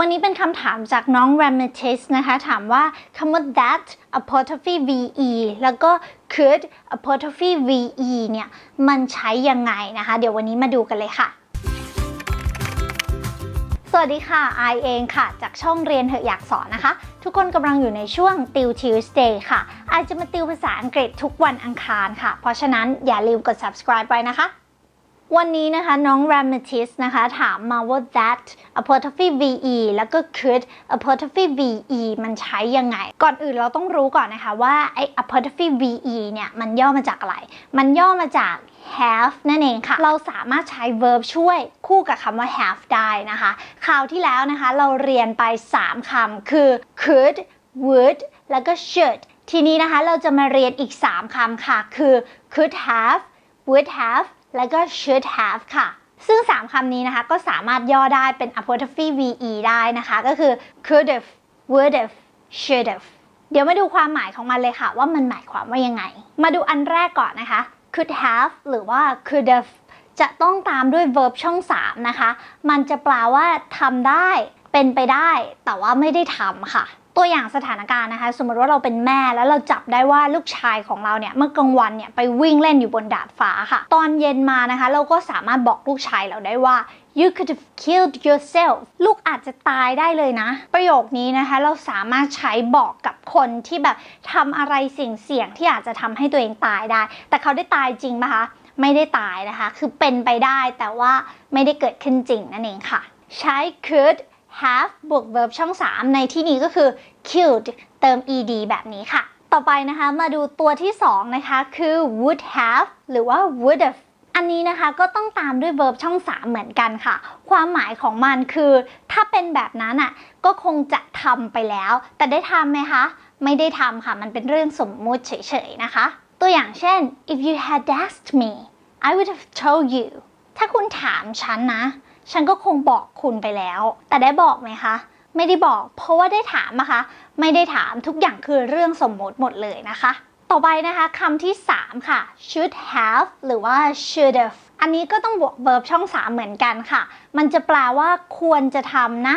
วันนี้เป็นคำถามจากน้อง r a m a t i s นะคะ ถามว่าคำว่า that apostrophe ve แล้วก็ could apostrophe ve เนี่ย มันใช้ยังไงนะคะ เดี๋ยววันนี้มาดูกันเลยค่ะสวัสดีค่ะไอเองค่ะ จากช่องเรียนเหอะอยากสอนนะคะ ทุกคนกำลังอยู่ในช่วงติว Tuesday ค่ะไอจะมาติวภาษาอังกฤษทุกวันอังคารค่ะ เพราะฉะนั้นอย่าลืมกด subscribe ไว้นะคะ วันนี้นะคะน้อง r a m a t i s นะคะถามมาว่า that apostrophe ve แล้วก็ could apostrophe ve มันใช้ยังไง ก่อนอื่นเราต้องรู้ก่อนนะคะว่าไอ้ apostrophe ve เนี่ยมันย่อมาจากอะไร มันย่อมาจาก have นั่นเองค่ะ เราสามารถใช้ verb ช่วยคู่กับคำว่า have ได้นะคะ คราวที่แล้วนะคะเราเรียนไป 3คำคือ could would แล้วก็ should ทีนี้นะคะเราจะมาเรียนอีก 3คำค่ะ คือ could have would have แล้วก็ should have ค่ะ ซึ่ง 3คำนี้นะคะก็สามารถย่อได้เป็น apostrophe ve ได้นะคะ ก็คือ could have would have should have เดี๋ยวมาดูความหมายของมันเลยค่ะ ว่ามันหมายความว่ายังไง มาดูอันแรกก่อนนะคะ could have หรือว่า could have จะต้องตามด้วย verb ช่อง 3 นะคะ มันจะแปลว่าทำได้เป็นไปได้แต่ว่าไม่ได้ทำค่ะ ตัวอย่างสถานการณ์นะคะ สมมติว่าเราเป็นแม่แล้วเราจับได้ว่าลูกชายของเราเนี่ยเมื่อกลางวันเนี่ยไปวิ่งเล่นอยู่บนดาดฟ้าค่ะ ตอนเย็นมานะคะ เราก็สามารถบอกลูกชายเราได้ว่า you could have killed yourself ลูกอาจจะตายได้เลยนะ ประโยคนี้นะคะ เราสามารถใช้บอกกับคนที่แบบทำอะไรสิ่งเสี่ยงที่อาจจะทำให้ตัวเองตายได้ แต่เขาได้ตายจริงไหมคะไม่ได้ตายนะคะ คือเป็นไปได้แต่ว่าไม่ได้เกิดขึ้นจริงนั่นเองค่ะ ใช้ could have บวก verb ช่อง 3 ในที่นี้ก็คือ killed เติม ed แบบนี้ค่ะ ต่อไปนะคะมาดูตัวที่ 2 นะคะคือ would have หรือว่า would have อันนี้นะคะก็ต้องตามด้วย verb ช่อง 3 เหมือนกันค่ะ ความหมายของมันคือ ถ้าเป็นแบบนั้นอะก็คงจะทำไปแล้ว แต่ได้ทำไหมคะ ไม่ได้ทำค่ะ มันเป็นเรื่องสมมุติเฉยๆนะคะ ตัวอย่างเช่น if you had asked me I would have told you ถ้าคุณถามฉันนะ ฉันก็คงบอกคุณไปแล้ว แต่ได้บอกไหมคะ ไม่ได้บอก เพราะว่าได้ถามนะคะ ไม่ได้ถามทุกอย่างคือเรื่องสมมติหมดเลยนะคะ ต่อไปนะคะคำที่ 3 ค่ะ should have หรือว่า should have อันนี้ก็ต้องบวก verb ช่อง 3 เหมือนกันค่ะ มันจะแปลว่าควรจะทำนะ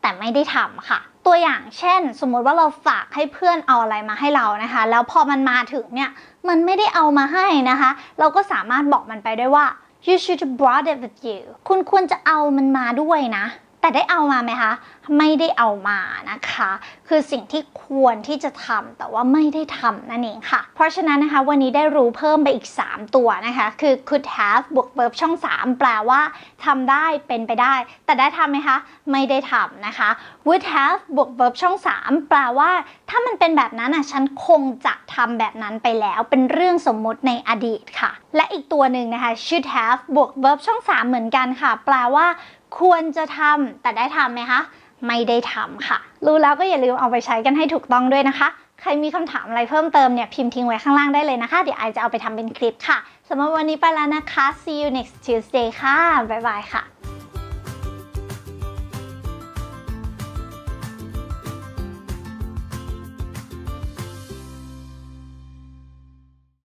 แต่ไม่ได้ทำค่ะ ตัวอย่างเช่น สมมติว่าเราฝากให้เพื่อนเอาอะไรมาให้เรานะคะ แล้วพอมันมาถึงเนี่ย มันไม่ได้เอามาให้นะคะ เราก็สามารถบอกมันไปได้ว่า you should have brought it with you คุณควรจะเอามันมาด้วยนะ แต่ได้เอามาไหมคะ ไม่ได้เอามานะคะ คือสิ่งที่ควรที่จะทำแต่ว่าไม่ได้ทำนั่นเองค่ะ เพราะฉะนั้นนะคะวันนี้ได้รู้เพิ่มไปอีก 3 ตัวนะคะ คือ could have บวก verb ช่อง 3 แปลว่าทำได้เป็นไปได้ แต่ได้ทำไหมคะ ไม่ได้ทำนะคะ would have บวก verb ช่อง 3 แปลว่า ถ้ามันเป็นแบบนั้นอะฉันคงจะทำแบบนั้นไปแล้วเป็นเรื่องสมมติในอดีตค่ะ และอีกตัวหนึ่งนะคะ should have บวก verb ช่อง 3 เหมือนกันค่ะ แปลว่า ควรจะทำแต่ได้ทำไหมคะ ไม่ได้ทำค่ะ รู้แล้วก็อย่าลืมเอาไปใช้กันให้ถูกต้องด้วยนะคะ ใครมีคำถามอะไรเพิ่มเติมเนี่ยพิมพ์ทิ้งไว้ข้างล่างได้เลยนะคะ เดี๋ยวไอจะเอาไปทำเป็นคลิปค่ะสำหรับวันนี้ไปแล้วนะคะ see you next Tuesday ค่ะบ๊ายบายค่ะ